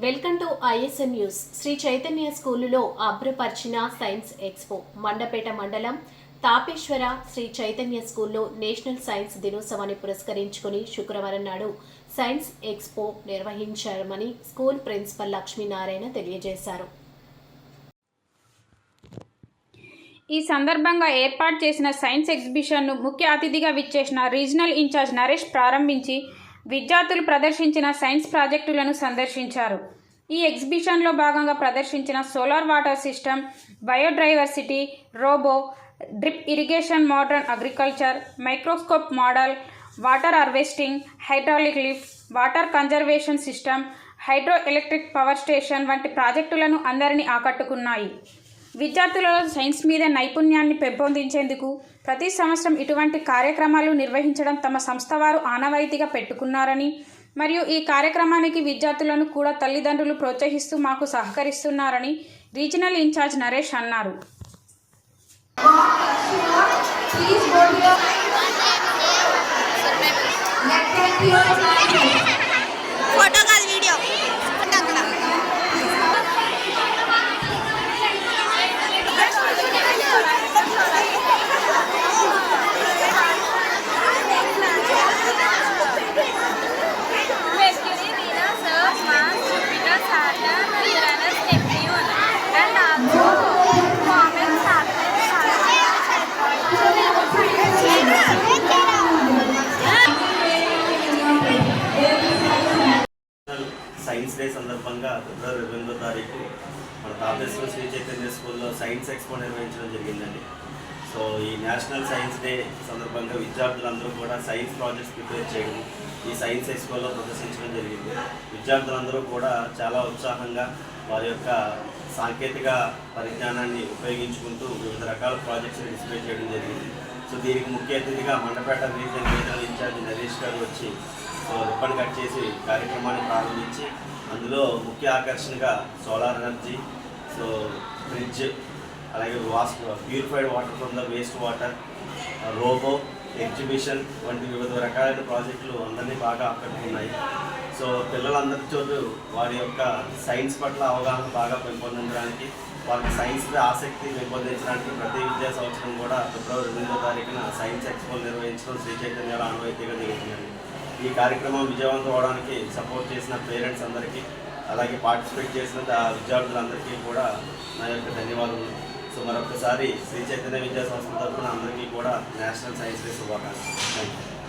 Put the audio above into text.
Welcome to ISN news. Shri Chaitanya స్కూలులో అభ్రపరిచిన science expo Mandapeta మండలం తాపేశ్వర శ్రీ చైతన్య స్కూల్లో నేషనల్ సైన్స్ దినోత్సవాన్ని పురస్కరించుకుని శుక్రవారం నాడు సైన్స్ ఎక్స్పో నిర్వహించారని స్కూల్ ప్రిన్సిపల్ లక్ష్మీనారాయణ తెలియజేశారు. ఈ సందర్భంగా ఏర్పాటు చేసిన సైన్స్ ఎగ్జిబిషన్ను ముఖ్య అతిథిగా విచ్చేసిన రీజనల్ ఇన్ఛార్జ్ నరేష్ ప్రారంభించి విద్యార్థులు ప్రదర్శించిన సైన్స్ ప్రాజెక్టులను సందర్శించారు. ఈ ఎగ్జిబిషన్లో భాగంగా ప్రదర్శించిన solar water system biodiversity robo drip irrigation modern agriculture microscope model water harvesting hydraulic lift water conservation system hydro electric power station వంటి ప్రాజెక్టులను అందరినీ ఆకట్టుకున్నాయి. విద్యార్థులలో సైన్స్ మీద నైపుణ్యాన్ని పెంపొందించేందుకు ప్రతి సంవత్సరం ఇటువంటి కార్యక్రమాలు నిర్వహించడం తమ సంస్థ వారు ఆనవాయితీగా పెట్టుకున్నారని మరియు ఈ కార్యక్రమానికి విద్యార్థులను కూడా తల్లిదండ్రులు ప్రోత్సహిస్తూ మాకు సహకరిస్తున్నారని రీజనల్ ఇన్ఛార్జ్ నరేష్ అన్నారు. Please go to your science day సందర్భంగా ఫిబ్రవరి ఇరవై ఎనిమిదో తారీఖు మన తాపేశ్వరం శ్రీ చైతన్య స్కూల్లో సైన్స్ ఎక్స్పో నిర్వహించడం జరిగిందండి. సో ఈ నేషనల్ సైన్స్ డే సందర్భంగా విద్యార్థులందరూ కూడా సైన్స్ ప్రాజెక్ట్స్ ప్రిపేర్ చేయడం ఈ సైన్స్ ఎక్స్పోలో ప్రదర్శించడం జరిగింది. విద్యార్థులందరూ కూడా చాలా ఉత్సాహంగా వారి యొక్క సాంకేతిక పరిజ్ఞానాన్ని ఉపయోగించుకుంటూ వివిధ రకాల ప్రాజెక్ట్స్ డిస్ప్లే చేయడం జరిగింది. సో దీనికి ముఖ్య అతిథిగా Mandapeta region regional incharge Naresh గారు వచ్చి సో రిబ్బన్ కట్ చేసి కార్యక్రమాన్ని ప్రారంభించి అందులో ముఖ్య ఆకర్షణగా సోలార్ ఎనర్జీ సో ఫ్రిడ్జ్ అలాగే was purified water from the waste water robo exhibition వంటి వివిధ రకాలైన ప్రాజెక్టులు అందరినీ బాగా ఆకట్టుకున్నాయి. సో పిల్లలందరి చోటు వారి యొక్క సైన్స్ పట్ల అవగాహన బాగా పెంపొందించడానికి వాళ్ళకి సైన్స్ మీద ఆసక్తి పెంపొందించడానికి ప్రతి విద్యా సంవత్సరం కూడా ఫిబ్రవరి రెండో తారీఖున సైన్స్ ఎక్స్పో నిర్వహించడం శ్రీ చైతన్య ఆనవాయితీగా జరుగుతుందండి ఈ కార్యక్రమం విజయవంతం అవడానికి సపోర్ట్ చేసిన పేరెంట్స్ అందరికీ అలాగే పార్టిసిపేట్ చేసిన విద్యార్థులందరికీ కూడా నా యొక్క ధన్యవాదాలు సో మరొకసారి శ్రీ చైతన్య విద్యా సంస్థ తరఫున అందరికీ కూడా నేషనల్ సైన్స్ డే శుభాకాంక్షలు. Thank you